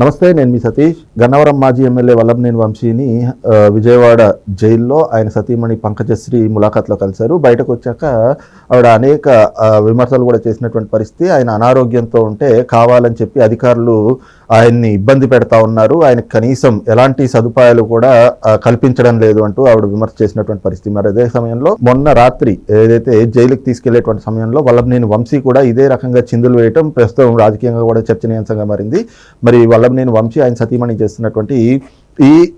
నమస్తే నేను మీ సతీష్. గన్నవరం మాజీ ఎమ్మెల్యే వల్లభనేని వంశీని విజయవాడ జైల్లో ఆయన సతీమణి పంకజశ్రీ ములాఖాత్లో కలిశారు. బయటకు వచ్చాక ఆవిడ అనేక విమర్శలు కూడా చేసినటువంటి పరిస్థితి. ఆయన అనారోగ్యంతో ఉంటే కావాలని చెప్పి అధికారులు ఆయన్ని ఇబ్బంది పెడతా ఉన్నారు. ఆయనకు కనీసం ఎలాంటి సదుపాయాలు కూడా కల్పించడం లేదు అంటూ ఆవిడ విమర్శ చేసినటువంటి పరిస్థితి. మరి అదే సమయంలో మొన్న రాత్రి ఏదైతే జైలుకి తీసుకెళ్ళేటువంటి సమయంలో వల్లభనేని వంశీ కూడా ఇదే రకంగా చిందులు వేయటం ప్రస్తుతం రాజకీయంగా కూడా చర్చనీయాంశంగా మారింది. మరి వల్లభనేని వంశీ ఆయన సతీమణి చేస్తున్నటువంటి ఈ-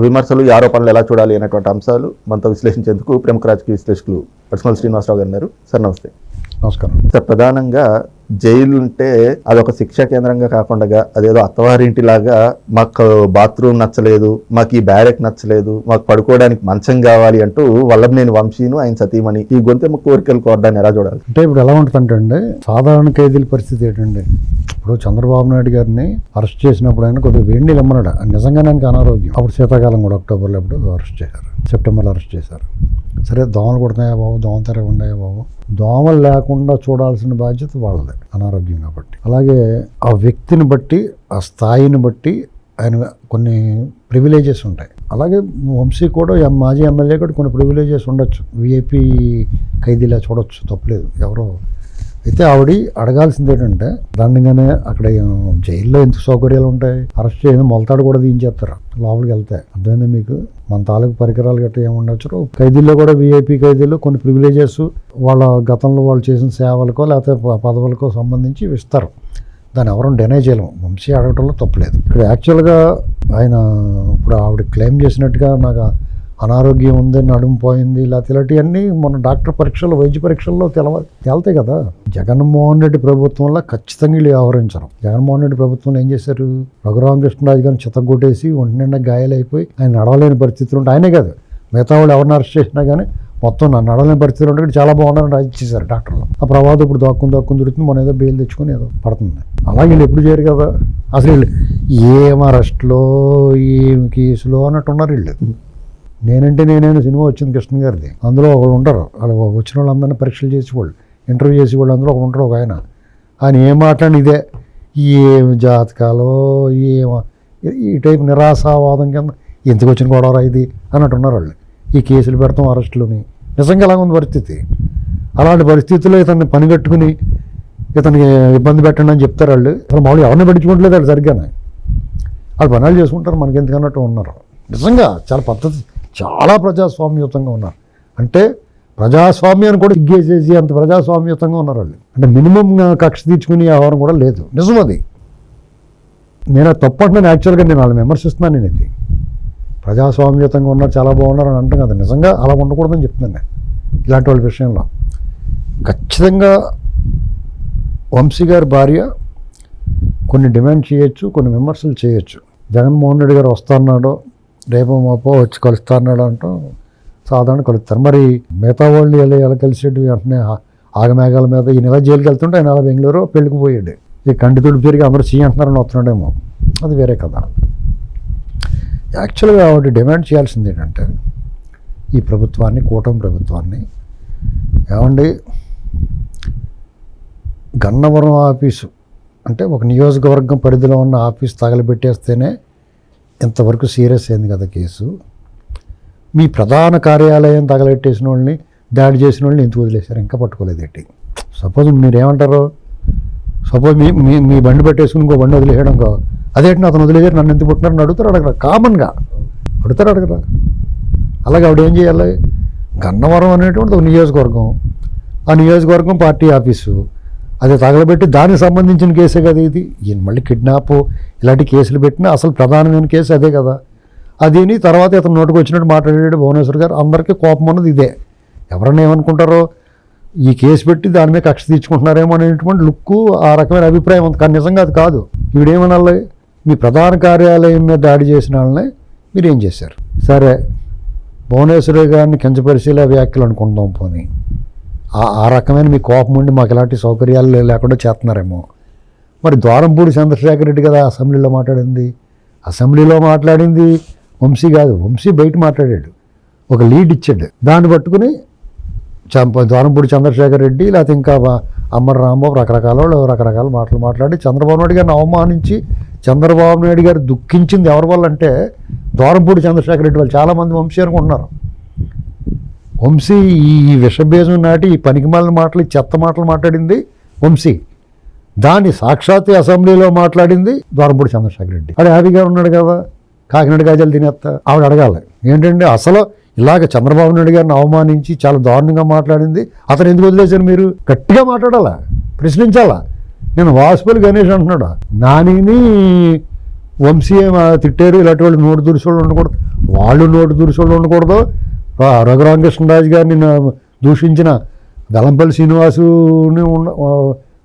విమర్శలు ఈ ఆరోపణలు ఎలా చూడాలి అనేటువంటి అంశాలు మనతో విశ్లేషించేందుకు ప్రముఖ రాజకీయ విశ్లేషకులు పట్స్మల్ శ్రీనివాసరావు గారు సార్ నమస్తే. నమస్కారం. సార్ ప్రధానంగా జైలు ఉంటే అదొక శిక్షా కేంద్రంగా కాకుండా అదేదో అత్తవారింటిలాగా మాకు బాత్రూమ్ నచ్చలేదు మాకు ఈ బ్యారెక్ నచ్చలేదు మాకు పడుకోవడానికి మంచం కావాలి అంటూ వల్లభనేని వంశీను ఆయన సతీమణి ఈ గొంతెమ్మ కోరికలు కోరడాన్ని ఎలా చూడాలి? అంటే ఇప్పుడు ఎలా ఉంటుందంటే సాధారణ ఖైదీల పరిస్థితి ఏంటండి ఇప్పుడు చంద్రబాబు నాయుడు గారిని అరెస్ట్ చేసినప్పుడు ఆయన కొద్దిగా వేడి నీళ్ళు నిజంగా నిజంగానే ఆయనకి అనారోగ్యం. అప్పుడు శీతాకాలం కూడా అక్టోబర్లో అప్పుడు అరెస్ట్ చేశారు. సెప్టెంబర్లో అరెస్ట్ చేశారు. సరే దోమలు కొడుతున్నాయా బాబు? దోమ తెరగ ఉన్నాయా బాబు? దోమలు లేకుండా చూడాల్సిన బాధ్యత వాళ్ళదే. అనారోగ్యం కాబట్టి. అలాగే ఆ వ్యక్తిని బట్టి ఆ స్థాయిని బట్టి ఆయన కొన్ని ప్రివిలేజెస్ ఉంటాయి. అలాగే వంశీ కూడా మాజీ ఎమ్మెల్యే కూడా కొన్ని ప్రివిలేజెస్ ఉండొచ్చు. విఐపి ఖైదీలా చూడొచ్చు తప్పలేదు. ఎవరో అయితే ఆవిడ అడగాల్సింది ఏంటంటే దండగానే అక్కడ జైల్లో ఎంత సౌకర్యాలు ఉంటాయి? అరెస్ట్ చేయడం మొలతాడు కూడా తీయించేస్తారు. లోపలికి వెళ్తే. అర్థమైంది మీకు? మన తాలూకు పరికరాలు గట్రా ఏమి ఖైదీల్లో కూడా వీఐపీ ఖైదీలు కొన్ని ప్రివిలేజెస్ వాళ్ళ గతంలో వాళ్ళు చేసిన సేవలకో లేకపోతే ప- పదవులకో సంబంధించి ఇస్తారు దాన్ని ఎవరూ డినై చేయలేము. వంశీ అడగటంలో తప్పలేదు ఇక్కడ యాక్చువల్గా ఆయన ఇప్పుడు ఆవిడ క్లెయిమ్ చేసినట్టుగా నాకు అనారోగ్యం ఉంది నడుము పోయింది లేకపోతే ఇలాంటివన్నీ మన డాక్టర్ పరీక్షలు వైద్య పరీక్షల్లో తెలవ తేలుతాయి కదా. జగన్మోహన్ రెడ్డి ప్రభుత్వంలో ఖచ్చితంగా వీళ్ళు వ్యవహరించరు. జగన్మోహన్ రెడ్డి ప్రభుత్వంలో ఏం చేశారు? రఘురామకృష్ణరాజు గారిని చిత్తగొట్టేసి ఒంటి నిండా గాయాలైపోయి ఆయన నడవలేని పరిస్థితులు ఉంటాయి ఆయనే కాదు. మిగతా వాళ్ళు ఎవరిని అరెస్ట్ చేసినా కానీ మొత్తం నా నడవలేని పరిస్థితులు ఉంటే చాలా బాగున్నారని రాజు చేశారు డాక్టర్లు. ఆ ప్రభావం ఇప్పుడు దాక్కుని దాక్కుని దొరుకుతుంది మనం ఏదో బెయిల్ తెచ్చుకొని ఏదో పడుతుంది. అలాగే వీళ్ళు ఎప్పుడు చేయరు కదా. అసలు వీళ్ళు ఏం అరెస్ట్లో ఏం కేసులో అన్నట్టు ఉన్నారు వీళ్ళు. నేనంటే నేనైనా సినిమా వచ్చింది కృష్ణ గారిది. అందులో ఒకళ్ళు ఉంటారు వాళ్ళు వచ్చిన వాళ్ళందరినీ పరీక్షలు చేసి వాళ్ళు ఇంటర్వ్యూ చేసి వాళ్ళు అందులో ఒకడు ఉంటారు ఒక ఆయన. ఆయన ఏం మాట్లాడిన ఇదే. ఏం జాతకాలో ఏం ఈ టైప్ నిరాశావాదం కింద ఎందుకు వచ్చిన గొడవరా ఇది అన్నట్టు ఉన్నారు వాళ్ళు. ఈ కేసులు పెడతాం అరెస్టులని. నిజంగా అలాగ ఉంది పరిస్థితి? అలాంటి పరిస్థితుల్లో ఇతన్ని పని కట్టుకుని ఇతనికి ఇబ్బంది పెట్టండి అని చెప్తారు వాళ్ళు. అసలు మామూలు ఎవరిని పట్టించుకోవట్లేదు వాళ్ళు సరిగ్గానే. వాళ్ళు పనులు చేసుకుంటారు మనకి ఎందుకన్నట్టు ఉన్నారు. నిజంగా చాలా పద్ధతి చాలా ప్రజాస్వామ్యయుతంగా ఉన్నారు. అంటే ప్రజాస్వామ్యాన్ని కూడా ఇగ్గేసేసి అంత ప్రజాస్వామ్యయుతంగా ఉన్నారు వాళ్ళు. అంటే మినిమం కక్ష తీర్చుకునే వ్యవహారం కూడా లేదు. నిజం అది. నేను అది యాక్చువల్గా నేను వాళ్ళని విమర్శిస్తున్నాను నేను ఇది ప్రజాస్వామ్యతంగా ఉన్నారు చాలా బాగున్నారు అని అంటాం కదా నిజంగా అలా ఉండకూడదని చెప్తున్నాను నేను ఇలాంటి వాళ్ళ విషయంలో. ఖచ్చితంగా వంశీ గారి భార్య కొన్ని డిమాండ్ చేయొచ్చు కొన్ని విమర్శలు చేయొచ్చు. జగన్మోహన్ రెడ్డి గారు వస్తాన్నాడు రేపు మాపో వచ్చి కలుస్తాన్నాడు అంటూ సాధారణ కలుస్తారు. మరి మిగతా వాళ్ళు ఎలా ఎలా కలిసేటి వెంటనే ఆగమేఘాల మీద ఈ నెల జైలుకి వెళ్తుంటే ఆయన బెంగళూరు పెళ్ళికి పోయాడు. ఈ కంటి తుడి తిరిగి అందరూ సీ అంటున్నారని వస్తున్నాడేమో. అది వేరే కథ. యాక్చువల్గా ఆవిడ డిమాండ్ చేయాల్సింది ఏంటంటే ఈ ప్రభుత్వాన్ని కూటమి ప్రభుత్వాన్ని ఏమండి గన్నవరం ఆఫీసు అంటే ఒక నియోజకవర్గం పరిధిలో ఉన్న ఆఫీస్ తగలబెట్టేస్తేనే ఇంతవరకు సీరియస్ అయింది కదా కేసు. మీ ప్రధాన కార్యాలయం తగలెట్టేసిన వాళ్ళని దాడి చేసిన వాళ్ళని ఎందుకు వదిలేశారు? ఇంకా పట్టుకోలేదు ఏంటి? సపోజ్ మీరేమంటారు? సపోజ్ మీ మీ మీ బండి పెట్టేసుకుని ఇంకో బండి వదిలేయడం అదేంటి అతను వదిలేదారు నన్ను ఎందుకు పుట్టినారని అడుగుతారు అడగరా. కామన్గా అడుగుతారు అడగరా. అలాగే ఆవిడ ఏం చేయాలి? గన్నవరం అనేటువంటి ఒక నియోజకవర్గం. ఆ నియోజకవర్గం పార్టీ ఆఫీసు. అది తగలబెట్టి దానికి సంబంధించిన కేసే కదా ఇది. ఈయన మళ్ళీ కిడ్నాప్ ఇలాంటి కేసులు పెట్టినా అసలు ప్రధానమైన కేసు అదే కదా. అదిని తర్వాత ఇతను నోటికి వచ్చినట్టు మాట్లాడాడు భువనేశ్వర్ గారు. అందరికీ కోపం ఉన్నది ఇదే. ఎవరన్నా ఏమనుకుంటారో ఈ కేసు పెట్టి దాని మీద కక్ష తీర్చుకుంటున్నారేమో అనేటువంటి లుక్కు ఆ రకమైన అభిప్రాయం ఉంది. కానీ నిజంగా అది కాదు. ఈవిడేమనాలి మీ ప్రధాన కార్యాలయం మీద దాడి చేసిన వాళ్ళని మీరు ఏం చేశారు? సరే భువనేశ్వరి గారిని కించపరిశీల వ్యాఖ్యలు అనుకుందాం పోనీ. ఆ- ఆ రకమైన మీ కోపం ఉండి మాకు ఎలాంటి సౌకర్యాలు లేకుండా చేస్తున్నారేమో. మరి ద్వారంపూడి చంద్రశేఖర్ రెడ్డి కదా అసెంబ్లీలో మాట్లాడింది. అసెంబ్లీలో మాట్లాడింది వంశీ కాదు వంశీ బయట మాట్లాడాడు. ఒక లీడ్ ఇచ్చాడు. దాన్ని పట్టుకుని చంప ద్వారంపూడి చంద్రశేఖర్ రెడ్డి లేకపోతే ఇంకా అమ్మర్ రాంబాబు రకరకాల వాళ్ళు రకరకాల మాటలు మాట్లాడి చంద్రబాబు నాయుడు గారిని అవమానించి చంద్రబాబు నాయుడు గారు దుఃఖించింది ఎవరి వల్ల అంటే ద్వారంపూడి చంద్రశేఖర రెడ్డి వాళ్ళు. చాలామంది వంశీ అనుకుంటున్నారు. వంశీ ఈ విషబీజం నాటి ఈ పనికిమాలిన మాటలు చెత్త మాటలు మాట్లాడింది వంశీ. దాన్ని సాక్షాత్ అసెంబ్లీలో మాట్లాడింది ద్వారంపూడి చంద్రశేఖర రెడ్డి. ఆడు హ్యాపీగా ఉన్నాడు కదా కాకినాడ గాజాలు తినేస్తా ఆవిడ అడగాలి. ఏంటంటే అసలు ఇలాగ చంద్రబాబు నాయుడు గారిని అవమానించి చాలా దారుణంగా మాట్లాడింది. అతను ఎందుకు వదిలేశారు మీరు? గట్టిగా మాట్లాడాలా? ప్రశ్నించాలా? నేను వాసుపల్లి గణేష్ అంటున్నాడు? నానిని వంశీ తిట్టారు? ఇలాంటి వాళ్ళు నోటు దురుసోళ్ళు ఉండకూడదు. వాళ్ళు నోటు దురుసోళ్ళు ఉండకూడదు. ఆ రఘురామకృష్ణరాజు గారిని దూషించిన వెలంపల్లి శ్రీనివాసుని ఉన్న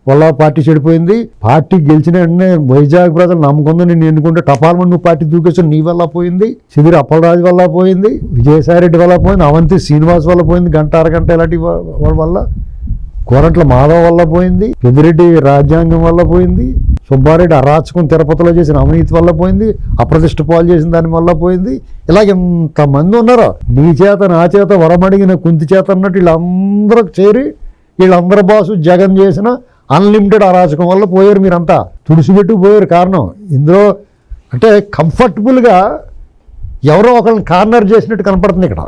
వల్ల పార్టీ చెడిపోయింది. పార్టీ గెలిచిన వెంటనే వైజాగ్ ప్రజలు నమ్ముకుందని నేను ఎన్నుకుంటే టపాల్మని నువ్వు పార్టీ దూకేసిన నీ వల్ల పోయింది. సిదిరి అప్పలరాజు వల్ల పోయింది. విజయసాయి రెడ్డి వల్ల పోయింది. అవంతి శ్రీనివాస్ వల్ల పోయింది. గంట అరగంట ఇలాంటి వాళ్ళ వల్ల. కోరట్ల మాధవ్ వల్ల పోయింది పెద్దిరెడ్డి రాజ్యాంగం వల్ల పోయింది సుబ్బారెడ్డి అరాచకం తిరుపతిలో చేసిన అవినీతి వల్ల పోయింది అప్రతిష్ట పాలు చేసిన దాని వల్ల పోయింది. ఇలాగ ఎంతమంది ఉన్నారు నీ చేత నా చేత వరమడిగిన కుంతి చేత అన్నట్టు వీళ్ళందరూ చేరి వీళ్ళందరి బాసు జగన్ చేసిన అన్లిమిటెడ్ అరాచకం వల్ల పోయారు మీరంతా. తుడిసిపెట్టు పోయారు కారణం. ఇందులో అంటే కంఫర్టబుల్గా ఎవరో ఒకరిని కార్నర్ చేసినట్టు కనపడుతుంది ఇక్కడ.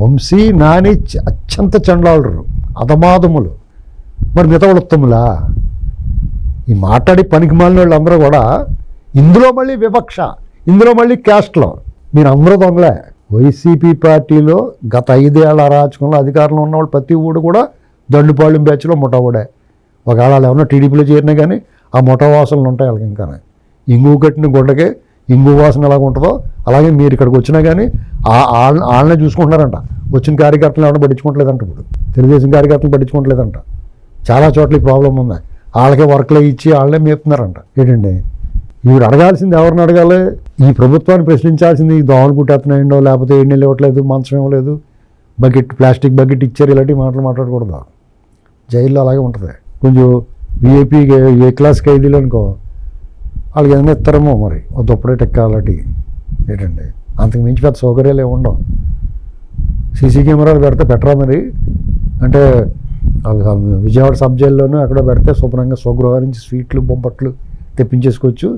వంశీ నాని అత్యంత చండాలరు అధమాదములు. మరి మిగతా ఉత్తములా ఈ మాట్లాడి పనికి మాలిన వాళ్ళందరూ కూడా ఇందులో మళ్ళీ వివక్ష ఇందులో మళ్ళీ క్యాస్ట్లో మీరు అందరూ దొంగలే. వైసీపీ పార్టీలో గత ఐదేళ్ళ అరాచకంలో అధికారంలో ఉన్న వాళ్ళు ప్రతి ఊడు కూడా దండుపాళెం బ్యాచ్లో ముఠావుడే. ఒకవేళ వాళ్ళు ఏమన్నా టీడీపీలో చేరినా కానీ ఆ ముఠావాసనలు ఉంటాయి వాళ్ళకి ఇంకా ఇంగు కట్టిన గుడ్డకే ఇంగు వాసన ఎలాగ ఉంటుందో అలాగే మీరు ఇక్కడికి వచ్చినా కానీ ఆ వాళ్ళనే చూసుకుంటున్నారంట. వచ్చిన కార్యకర్తలు ఎవరైనా పట్టించుకోవట్లేదంట ఇప్పుడు. తెలుగుదేశం కార్యకర్తలు పట్టించుకోవట్లేదంట. చాలా చోట్ల ఈ ప్రాబ్లం ఉంది వాళ్ళకే వర్క్లు ఇచ్చి వాళ్ళే మేపుతున్నారంట. ఏంటండి? ఇవి అడగాల్సింది ఎవరిని అడగాలి? ఈ ప్రభుత్వాన్ని ప్రశ్నించాల్సింది ఈ దోమలు కుట్టేస్తున్నాయండో లేకపోతే ఏం నీళ్ళు ఇవ్వట్లేదు మంచం ఇవ్వలేదు బకెట్ ప్లాస్టిక్ బకెట్ ఇచ్చారు ఇలాంటి మాటలు మాట్లాడకూడదు. జైల్లో అలాగే ఉంటుంది. కొంచెం విఐపీ ఏ క్లాస్ ఖైదీలు అనుకో వాళ్ళకి ఏదైనా ఇస్తారేమో మరి. ఓ దుప్పడే టెక్కాలటి. ఏంటండి? అంతకు మించి పెద్ద సౌకర్యాలు ఏమి ఉండవు. సీసీ కెమెరాలు పెడితే పెట్టరా మరి? అంటే విజయవాడ సబ్ జైల్లోనూ అక్కడ పెడితే శుభ్రంగా స్వగృహం నుంచి స్వీట్లు బొబ్బట్లు తెప్పించేసుకోవచ్చు.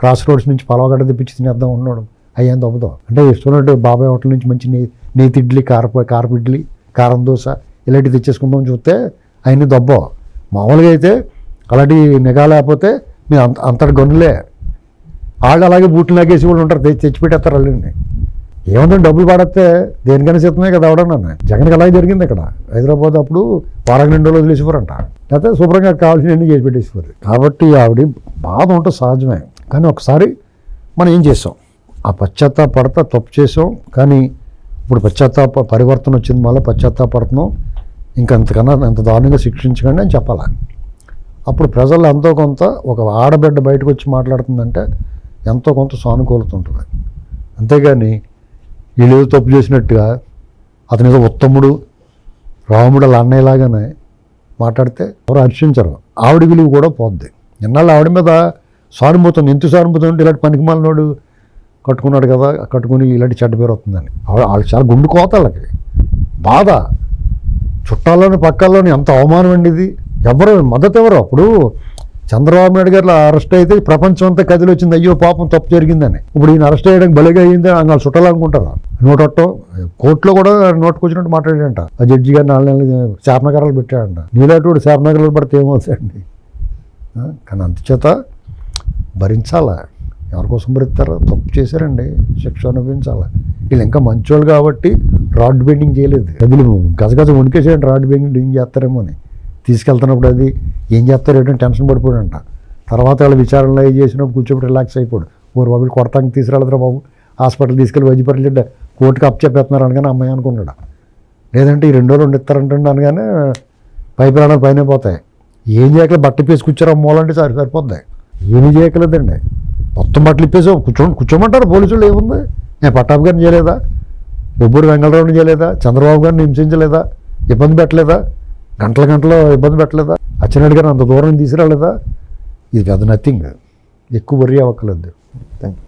క్రాస్ రోడ్స్ నుంచి పలవగడ్డ తెప్పించి తినేద్దాం ఉన్నాడు అయ్యేం దొబ్బదాం అంటే ఇస్తున్నట్టు బాబాయ్ హోటల్ నుంచి మంచి నే నేతి ఇడ్లీ కారప కారపు ఇడ్లీ కారం దోశ ఇలాంటివి తెచ్చేసుకుందాం చూస్తే అయన్ని దొబ్బ. మామూలుగా అయితే అలాంటి నిఘా లేకపోతే మీరు అంత అంతటి గనులే. వాళ్ళు అలాగే బూట్లు లాగేసి వాళ్ళు ఉంటారు తెచ్చి తెచ్చి పెట్టేస్తారు వాళ్ళని ఏముందండి డబ్బులు పడితే దేనికైనా సిద్ధమే కదా అవడం నన్ను జగన్కి అలాగే జరిగింది ఇక్కడ. హైదరాబాద్ అప్పుడు వారం రెండు రోజులు వదిలేసిపోరంట లేకపోతే శుభ్రంగా కావాల్సినవన్నీ చేసి పెట్టేసిపోరు కాబట్టి ఆవిడ బాధ ఉంటుంది సహజమే. కానీ ఒకసారి మనం ఏం చేసాం? ఆ పశ్చాత్తాపడతా తప్పు చేసాం. కానీ ఇప్పుడు పశ్చాత్తాప పరివర్తన వచ్చింది మళ్ళీ పశ్చాత్తాపడుతున్నాం ఇంకా అంతకన్నా అంత దారుణంగా శిక్షించకండి అని చెప్పాలి? అప్పుడు ప్రజలు ఎంతో కొంత ఒక ఆడబిడ్డ బయటకు వచ్చి మాట్లాడుతుందంటే ఎంతో కొంత సానుకూలత ఉంటుంది. అంతేగాని వీళ్ళు ఏదో తప్పు చేసినట్టుగా అతని ఏదో ఉత్తముడు రాముడు అలా అన్నయ్యలాగానే మాట్లాడితే ఎవరు హర్షించరు ఆవిడ విలువ కూడా పోద్ది. నిన్నాళ్ళు ఆవిడ మీద సానుభూతం ఎంత సానుభూతం ఉంటే ఇలాంటి పనికిమాలినోడు కట్టుకున్నాడు కదా కట్టుకుని ఇలాంటి చెడ్డ పేరు వస్తుందని. ఆవిడ వాళ్ళు చాలా గుండు కోత వాళ్ళకి. బాధ. చుట్టాల్లోని పక్కల్లోని ఎంత అవమానం అండి ఇది. ఎవరు మద్దతు ఎవరు? అప్పుడు చంద్రబాబు నాయుడు గారు అరెస్ట్ అయితే ప్రపంచం అంతా కదిలి వచ్చింది అయ్యో పాపం తప్పు జరిగిందని. ఇప్పుడు ఈయన అరెస్ట్ అయ్యడానికి బలిగా అయ్యింది వాళ్ళు చుట్టాలనుకుంటారు? నోటొట్టో కోర్టులో కూడా నోటుకొచ్చినట్టు మాట్లాడాడంట. ఆ జడ్జి గారు నాలుగు నెలలు శాపనగరాలు పెట్టాడంట. నీలాంటి శాపనగరాలు పడితే ఏమవుతాయండి కానీ అంతచేత భరించాలా? ఎవరి కోసం భరిస్తారో? తప్పు చేశారండి. శిక్ష అనుభవించాలా? వీళ్ళు ఇంకా మంచోళ్ళు కాబట్టి రాడ్ బెండింగ్ చేయలేదు. గదిలు గజగజ వణికేసేయండి రాడ్ బెండింగ్ చేస్తారేమో అని. తీసుకెళ్తున్నప్పుడు అది ఏం చేస్తారు? ఏంటంటే టెన్షన్ పడిపోడంట తర్వాత వాళ్ళ విచారణలో ఏం చేసినప్పుడు కూర్చోబెట్టి రిలాక్స్ అయిపోడు. ఓరు బాబులు కొడతానికి తీసుకెళ్తారా బాబు. హాస్పిటల్ తీసుకెళ్ళి వైద్యపరిచి కోర్టుకి అప్చెప్పేస్తున్నారు అనగానే అమ్మాయి అనుకున్నాడు. లేదంటే ఈ రెండు రోజులు ఇస్తారంటే అనగానే పై ప్రాణాలు పైన పోతాయి. ఏం చేయకలేదు బట్ట ఇప్పేసి కూర్చోరా మూలంటే సరి సరిపోద్ది. ఏమీ చేయకలేదండి. మొత్తం బట్టలు ఇప్పేసి కూర్చో కూర్చోమంటారు పోలీసులు ఏముంది? నేను పట్టాభి గారిని చేయలేదా? బొబ్బూరు వెంకటరావుని చేయలేదా? చంద్రబాబు గారిని హింసించలేదా? ఇబ్బంది పెట్టలేదా? గంటల గంటలో ఇబ్బంది పెట్టలేదా? అచ్చెన్నాయుడు గారిని అంత దూరం తీసుకురాలేదా? ఇది పెద్ద నథింగ్. ఎక్కువ వరి అవ్వక్కర్లేదు. Thank you